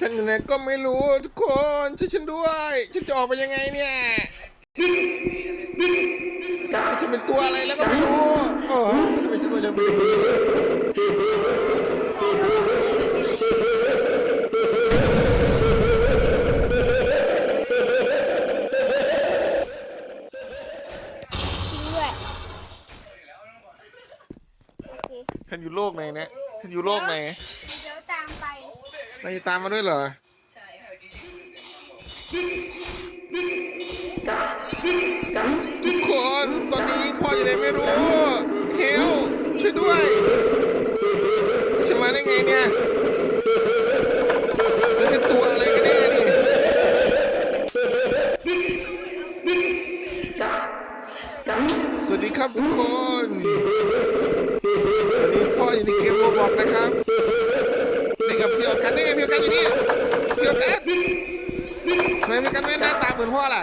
ฉันอยู่ไหนก็ไม่รู้ทุกคนช่วยฉันด้วยฉันจะออกไปยังไงเนี่ยฉันเป็นตัวอะไรแล้วก็ไม่รู้เออทำไมฉันตัวจะเป็นอย่างนี้ทิ้งด้วยโอเคฉันอยู่โลกไหนเนี่ยฉันอยู่โลกไหน นายจะตามมาด้วยเหรอทุกคนตอนนี้พ่ออยู่ไหนไม่รู้เฮลช่วยด้วยฉันมาได้ไงเนี่ยแล้วเป็นตัวอะไรกันแน่นี่สวัสดีครับทุกคนวันนี้พ่ออยู่ในเกมโรบอกนะครับ กันนี่พี่โอกันอยู่นี่พี่โอกันทำไมพี่โอกันไม่หน้าตาเหมือนพ่อล่ะ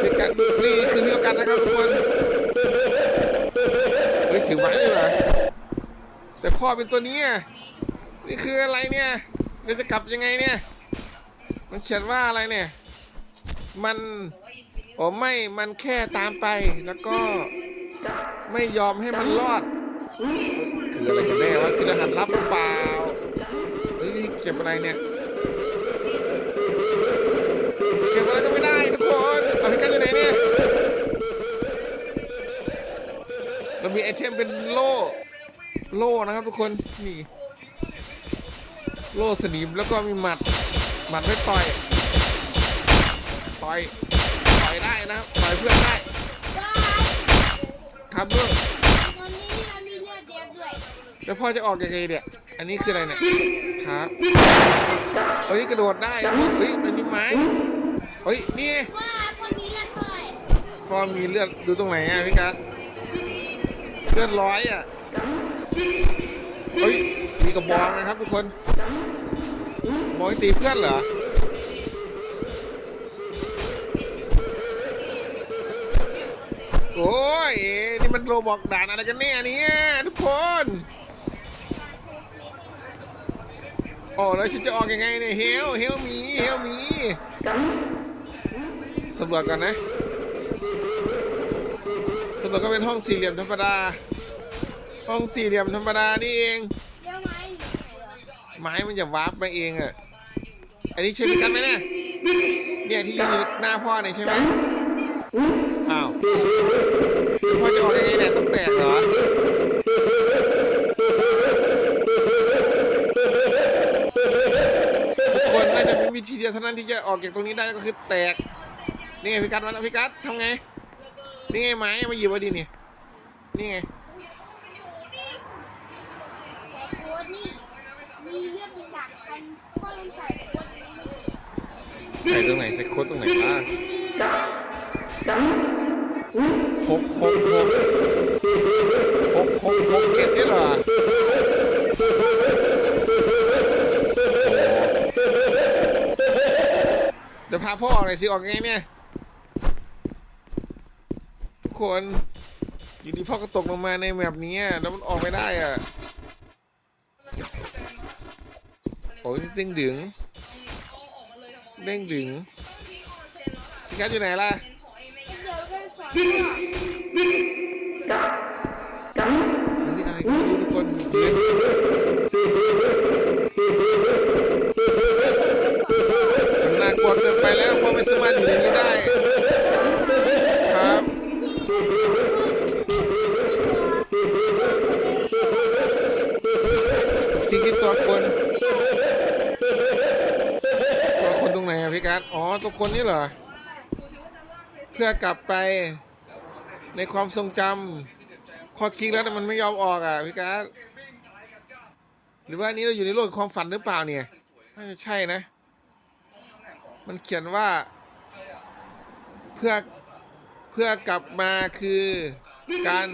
เป็นการดูนี่คือเดียวกันนะครับทุกคนเฮ้ยถือไม้เลยเหรอแต่พ่อเป็นตัวนี้นี่คืออะไรเนี่ยเราจะกลับยังไงเนี่ย มันเขียนว่าอะไรเนี่ย มันโอ้ไม่ มันแค่ตามไปแล้วก็ ไม่ยอมให้มันรอดคืออะไรกันแน่วะคือรหัสลับหรือเปล่าเฮ้ยเก็บอะไรเนี่ยเก็บอะไรก็ไม่ได้ทุกคนเอาพี่กันอยู่ไหนเนี่ยเรามีไอเทมเป็นโล่โล่นะครับทุกคนนี่โล่สนิมแล้วก็มีหมัดหมัดไม่ต่อยต่อยต่อยได้นะครับต่อยเพื่อนได้ายครับลูกตอนนี้เรามีเลือดเดียวด้วยแล้วพ่อจะออกยังไงเนี่ย อันนี้คืออะไรเนี่ย ครับเฮ้ยนี่กระโดดได้ เฮ้ยมันมีไม้ เฮ้ยนี่ไงว่าพอมีเลือดเท่าไหร่พอมีเลือดดูตรงไหนอะพี่กัสเลือดร้อยอะ เฮ้ยมีกระบองนะครับทุกคนบองตีเพื่อนเหรอโอ้ย นี่มันโรบอกด่านอะไรกันเนี่ยเนี่ยทุกคนโอ้แล้วฉันจะออกยังไงเนี่ยเฮลเฮลมีเฮลมีสำรวจก่อนนะสำรับก็เป็นห้องสี่เหลี่ยมธรรมดา ห้องสี่เหลี่ยมธรรมดานี่เองไม้มันจะวาร์ปมาเองอะอันนี้ใช่ไหมกันไหมเนี่ยเนี่ยที่ยืนอยู่หน้าพ่อเนี่ยใช่ไหม อ้าวแล้วพ่อจะออกยังไงเนี่ยต้องแตกเหรอทุกคนน่าจะมีวิธีเดียวเท่านั้นที่จะออกจากตรงนี้ได้ก็คือแตกนี่ไงพี่กัดมาแล้วพี่กัดทำไงนี่ไงไม้มาหยิบมาดินี่นี่ไงแต่โค้ดนี่มีเลือดเป็นหลักพันพ่อต้องใส่โค้ดนี้ใส่ตรงไหนใส่โค้ดตรงไหนบ้าง หกหกหกหกหกหกเก็ดนี่หรอเดี๋ยวพาพ่อออกหน่อยสิออกไงเนี่ยทุกคนอยู่ดีพ่อก็ตกลงมาในแบบนี้แล้วมันออกไม่ได้อะโอ้ยเด้งดึงเด้งดึงพี่กัดอยู่ไหนล่ะ อนพ่ออันนี้อะไรกันไม่รู้ทุกคนยืนมันน่ากลัวเกินไปแล้วพ่อไม่สามารถอยู่ในนี้ได้ ครับทิ้งที่ตัวคนตัวคนตรงไหนอะพี่กัสอ๋อตัวคนนี่เหรอ เพื่อกลับไป ในความทรงจำข้อคิกแล้วแต่มันไม่ยอมออกอะพี่การดหรือว่านนี้เราอยู่ในโลกความฝันหรือเปล่าเนี่ยน่าจะใช่นะ มันเขียนว่า เพื่อเพื่อกลับมาคือการ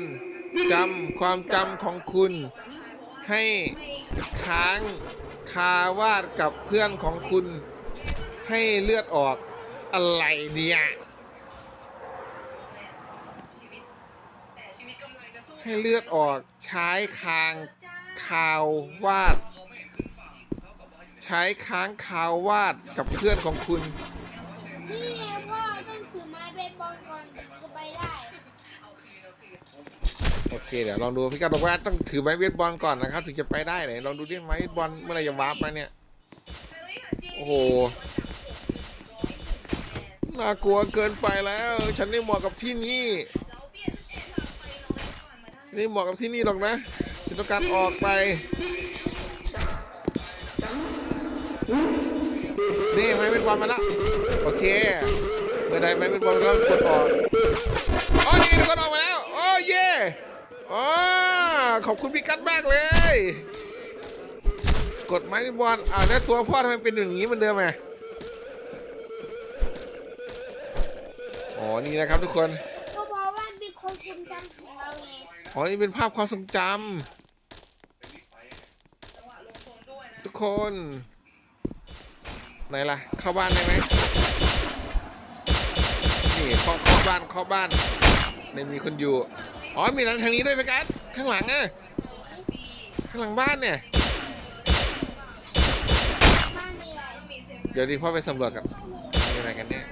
จำความจำของคุณ ให้ค้างคาวาดกับเพื่อนของคุณ ให้เลือดออกอะไรเนี่ย ให้เลือดออกใช้คางคาววาด ใช้ค้างคาววาดกับเพื่อนของคุณ นี่ไงพ่อต้องถือไม้เบสบอลก่อนถึงจะไปได้โอเคเดี๋ยวลองดูพี่กัดบอกว่าต้องถือไม้เบสบอลก่อนนะครับ ถึงจะไปได้ไหนลองดูดิไม้เบสบอลเมื่อไหรจะวาร์ปมาเนี่ยโอ้โหน่ากลัวเกินไปแล้ว ฉันไม่เหมาะกับที่นี่ฉั นไม่เหมาะกับที่นี่หรอกนะฉันต้องการออกไป นี่ไม้เป็นบอลมาแล้วโอเคเมื่อใดไม้เป็นบอลแล้วกดออกอ๋อนี่ทุกคนออกมาแล้วโอ้เย่อ๋อขอบคุณพี่กัดมากเลย กดไม้เป็นบอลอ่าวแล้วตัวพ่อทำไมเป็นอย่างนี้เหมันเดิมไงอ๋อนี่นะครับทุกคน อ๋อนี่เป็นภาพความทรงจำทุกคน ไหนล่ะ เข้าบ้านได้ไหมนี่เข้าเข้าบ้านเข้าบ้าน ไม่มีคนอยู่ อ๋อ มีร้านทางนี้ด้วยไหมกัสข้างหลังอะข้างหลังบ้านเนี่ย เดี๋ยวดิพ่อไปสำรวจกับมีอะไรกันเนี่ย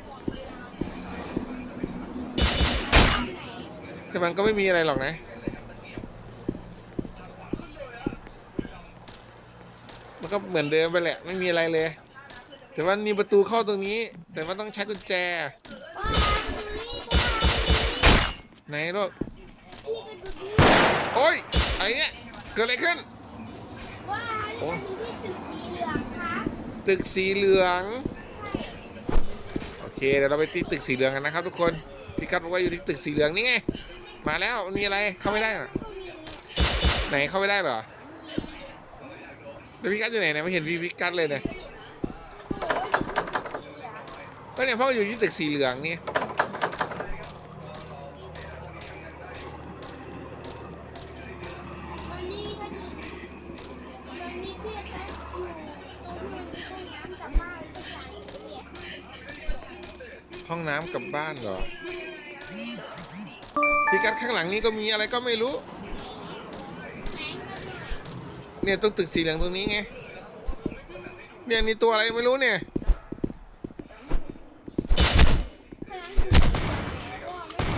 แต่มันก็ไม่มีอะไรหรอกนะ ก็เหมือนเดิมไปแหละ ไม่มีอะไรเลย แต่ว่ามีประตูเข้าตรงนี้ แต่ว่าต้องใช้กุญแจว้าดูนี่พ่อไหนลูกพี่ก็ดูนี่โอ้ยอะไรเนี่ยเกิดอะไรขึ้นว้าโอ้นี่มันมีที่ตึกสีเหลืองครับตึกสีเหลืองใช่โอเคเดี๋ยวเราไปที่ตึกสีเหลืองกันนะครับ ทุกคนพี่กัดบอกว่าอยู่ที่ตึกสีเหลืองนี่ไง มาแล้วมันมีอะไรเข้าไม่ได้เหรอก็มีเลยไหนเข้าไม่ได้เหรอมี แล้วพี่กัดอยู่ไหนเนี่ยไม่เห็นพี่พี่กัดเลยเนี่ยโอ้โหอยู่ที่ตึกสีเหลืองก็เนี่ยพ่ออยู่ที่ตึกสีเหลืองนี่ห้องน้ำกับบ้านเหรอพี่กัดข้างหลังนี่ก็มีอะไรก็ไม่รู้ เนี่ยตรงตึกสีเหลืองตรงนี้ไง เนี่ยนี่ตัวอะไรไม่รู้เนี่ยข้างหลังคือสีเหลืองไหนก็ไม่รู้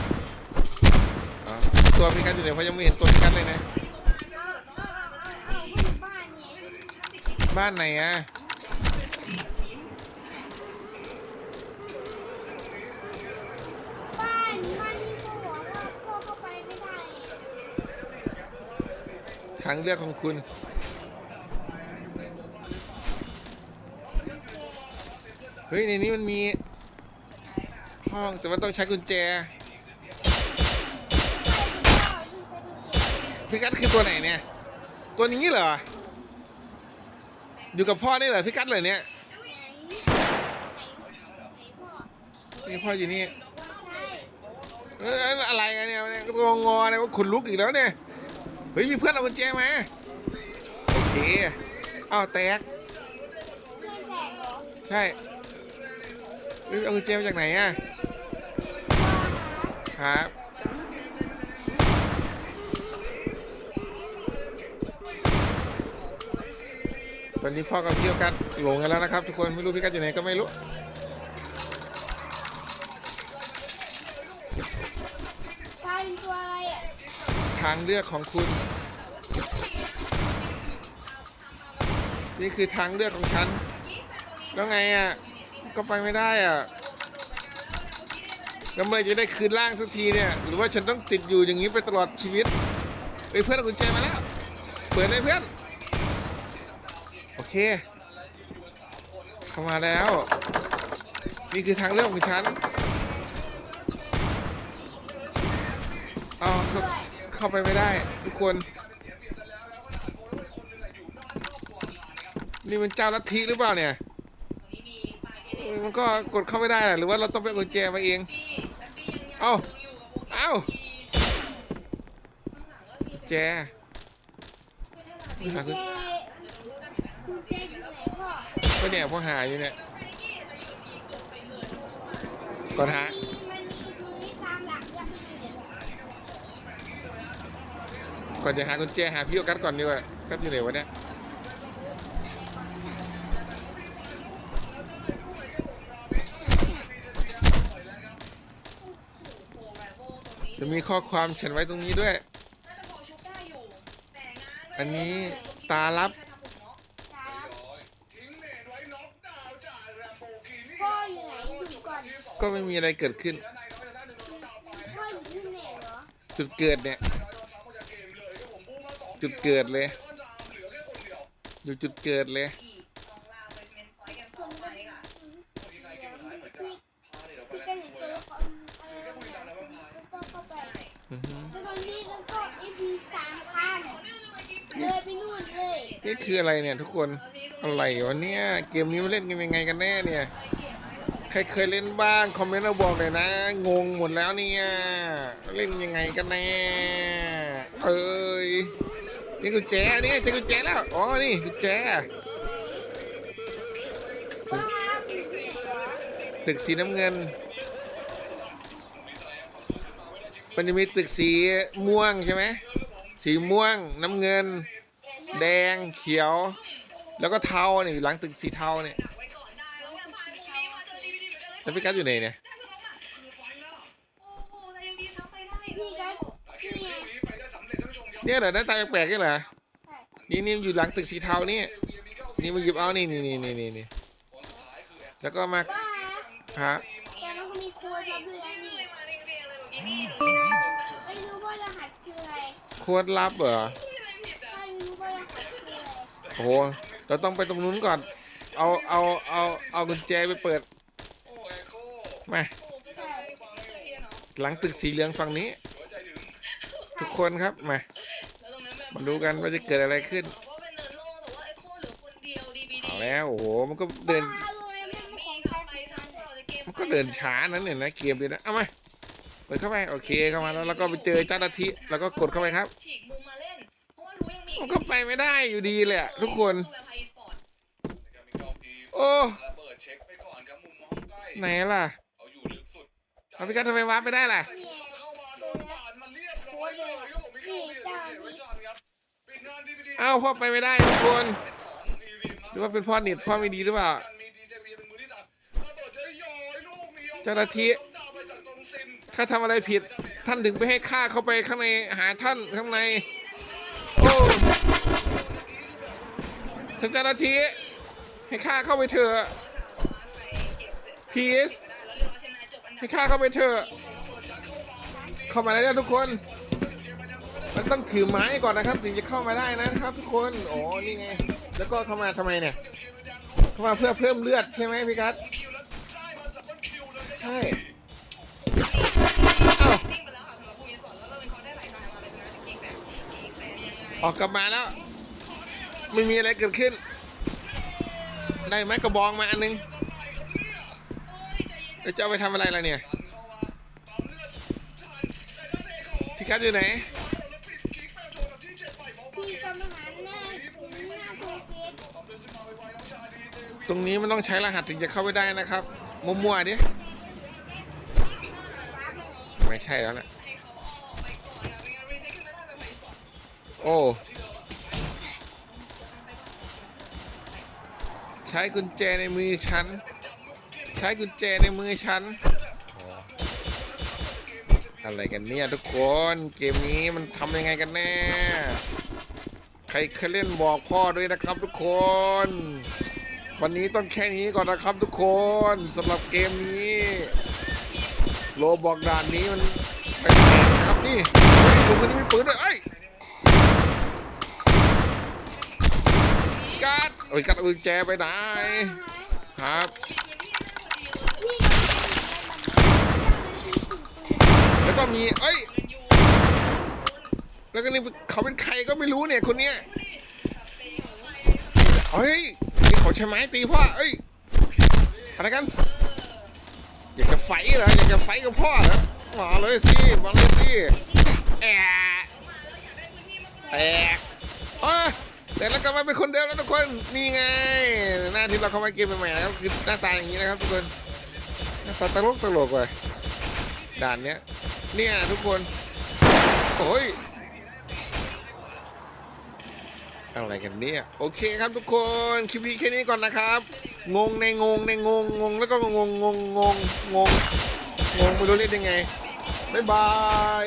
อ๋อตัวพี่กัดอยู่ไหนเพราะยังไม่เห็นตัวพี่กัดเลยนะเอาเอาเอาเอาเอาห้องบ้านเนี่ยบ้านไหนอะบ้านบ้านที่พ่อบอกว่าพ่อเข้าไปไม่ได้ทางเลือกของคุณ โอเค เฮ้ยในนี้มันมีห้องแต่ว่าต้องใช้กุญแจพี่กัดคือตัวไหนเนี่ยตัวนี้เหรอ อยู่กับพ่อนี่เหรอพี่กัดเลยเนี่ยนี่พ่ออยู่นี่เอ้ยอะไรกันเนี่ยเนี่ยตัวงอเนี่ยก็ขนลุกอีกแล้วเนี่ยเฮ้ยมีเพื่อนเอากุญแจมาโอเคอ้าวแตกใช่ เฮ้ยเอากุญแจมาจากไหนอะครับตอนนี้พ่อกับพี่กัดหลงกันแล้วนะครับ ทุกคนไม่รู้พี่กัดอยู่ไหนก็ไม่รู้ทางเลือกของคุณ นี่คือทางเลือกของฉัน แล้วไงอะ ก็ไปไม่ได้อะแล้วเมื่อจะได้คืนร่างสักทีเนี่ย หรือว่าฉันต้องติดอยู่อย่างนี้ไปตลอดชีวิตเฮ้ยเพื่อนกุญแจมาแล้ว เปิดเลยเพื่อน โอเค เข้ามาแล้ว นี่คือทางเลือกของฉันเอาเข้าเข้าไปไม่ได้ ทุกคน นี่มันเจ้าลัทธิหรือเปล่าเนี่ย มันก็กดเข้าไม่ได้แหละหรือว่าเราต้องไปเอากุญแจมาเอง เอ้า เอ้าแจหากุญคุณเจอยู่ไหนพ่อก็เนี่ยพอหาอยู่เนี่ยก่อนหามีมันมีตรงนี้ตามหลักยังไม่อยู่เนี่ยก่อนจะหากุญแจหาพี่โอกัสก่อนดีกว่ากัสอยู่ไหนวะเนี่ย จะมีข้อความเขียนไว้ตรงนี้ด้วย อันนี้ตาลับครับพ่ออยู่ไหนอยู่ก่อนก็ไม่มีอะไรเกิดขึ้น พ่ออยู่ที่ไหนเหรอจุดเกิดเนี่ย จุดเกิดเลย อยู่จุดเกิดเลย คนก็เดี๋ยวพี่พี่ก็เห็นตัวละครอะไรบางอย่างแล้วก็เข้าไป อือฮึ แล้วตอนนี้แล้วก็เอพีสามพันเลยไปนู่นเลย นี่คืออะไรเนี่ยทุกคนอะไรวะเนี่ยเกมนี้มันเล่นกันยังไงกันแน่เนี่ยใครเคยเล่นบ้างคอมเมนต์มาบอกเลยนะงงหมดแล้วเนี่ยเล่นยังไงกันแน่เอ้ยนี่กุญแจนี่เจอกุญแจแล้วอ๋อนี่กุญแจตึกสีน้ำเงินมันจะมีตึกสีม่วงใช่ไหมสีม่วงน้ำเงิน แดงเขียว แล้วก็เทาเนี่ยอยู่หลังตึกสีเทาเนี่ยแล้วพี่กัสอยู่ไหนเนี่ยพี่ก็นี่ไงเนี่ยเหรอหน้าตาแปลกๆนี่เหรอใช่นี่นี่อยู่หลังตึกสีเทานี่นี่มาหยิบเอานี่นี่นี่นี่นี่นี่แล้วก็มาว่าฮะแต่มันก็มีครัวทับเรือนี่ไม่รู้ว่ารหัสคืออะไรโค้ดลับเหรอ ถ้ารู้ว่ารหัสคืออะไร โอ้โหเราต้องไปตรงนู้นก่อน เอาเอาเอาเอากุญแจไปเปิดมาใช่หลังตึกสีเหลืองฝั่งนี้ ทุกคนครับมามาดูกันว่าจะเกิดอะไรขึ้นเอาแล้วโอ้โหมันก็เดินมันของใครของมันเนี่ยมันก็เดินช้านั้นเนี่ยนะเกมเลยนะเอามาเปิดเข้าไปโอเคเข้ามาแล้วแล้วก็ไปเจอเจ้าหน้าที่แล้วก็กดเข้าไปครับ มันก็ไปไม่ได้อยู่ดีเลยอะทุกคน โอ้ระเบิดเช็คไปก่อนครับมุมห้องใกล้ไหนล่ะเอาอยู่ลึกสุดเอาพี่กัสทำไมวาร์ปไม่ได้ล่ะเข้ามาโดเจอนแล้วผ่านเรียบร้อยเลยครับผมมีเข้าไปเก็บไว้จานครับปิดงานดีดีเอ้าพ่อไปไม่ได้ทุกคนหรือว่าเป็นพ่อเน็ตพ่อไม่ดีหรือเปล่าเจ้าหน้าที่ข้าทำอะไรผิด ท่านถึงไปให้ข้าเข้าไปข้างในหาท่านข้างใน โอ้ท่านเจ้าหน้าที่ให้ข้าเข้าไปเถอะพีสให้ข้าเข้าไปเถอะเข้ามาแล้วทุกคน มันต้องถือไม้ก่อนนะครับ ถึงจะเข้ามาได้นะครับทุกคนโอ๋อนี่ไง แล้วก็เข้ามาทำไมเนี่ยเข้ามาเพื่อเพิ่มเลือดใช่ไหมพี่กัสใช่ ออกกลับมาแล้ว ไม่มีอะไรเกิดขึ้น ได้ไหมกระบองมาอันนึงแล้วจะเอาไปทำอะไรล่ะเนี่ยพี่กัสอยู่ไหนพี่กำลังหาหน้าหน้าโปรเฟสตรงนี้มันต้องใช้รหัสถึงจะเข้าไปได้นะครับ มั่วๆดิว้าไปไหนไม่ใช่แล้วแหละ โอ้ใช้กุญแจในมือฉัน ใช้กุญแจในมือฉัน อะไรกันเนี่ยทุกคนเกมนี้มันทำยังไงกันแน่ ใครเคยเล่นบอกพ่อด้วยนะครับทุกคน วันนี้ต้องแค่นี้ก่อนนะครับทุกคนสำหรับเกมนี้โลบอกด่านนี้มันแปลกๆนะครับนี่เฮ้ยลุงคนนี้มีปืนด้วย เอ้ยกัดโอ้ยกัดเอากุญแจไปไหนครับแล้วก็มีเอ้ยแล้วก็นี่เขาเป็นใครก็ไม่รู้เนี่ยคนเนี้ยเฮ้ยนี่เขาใช้ไม้ตีพ่อเอ้ยอะไรกันอยากจะไฟเหรออยากจะไฟกับพ่อเหรอมาเลยสิมาเลยสิแอะแตกเอ้ย แต่แล้วกลับมาเป็นคนเดิมแล้วทุกคนนี่ไง หน้าที่เราเข้ามาเกมใหม่ๆนะครับคือหน้าตาอย่างนี้นะครับทุกคนหน้าตาตลกตลกเลยด่านเนี้ยเนี่ยทุกคนโอ้ยอะไรกันเนี่ย โอเคครับทุกคนคลิปนี้แค่นี้ก่อนนะครับ งงในงงในงงงงแล้วก็งงงงงงงงงไม่รู้เรียกยังไงบ๊ายบาย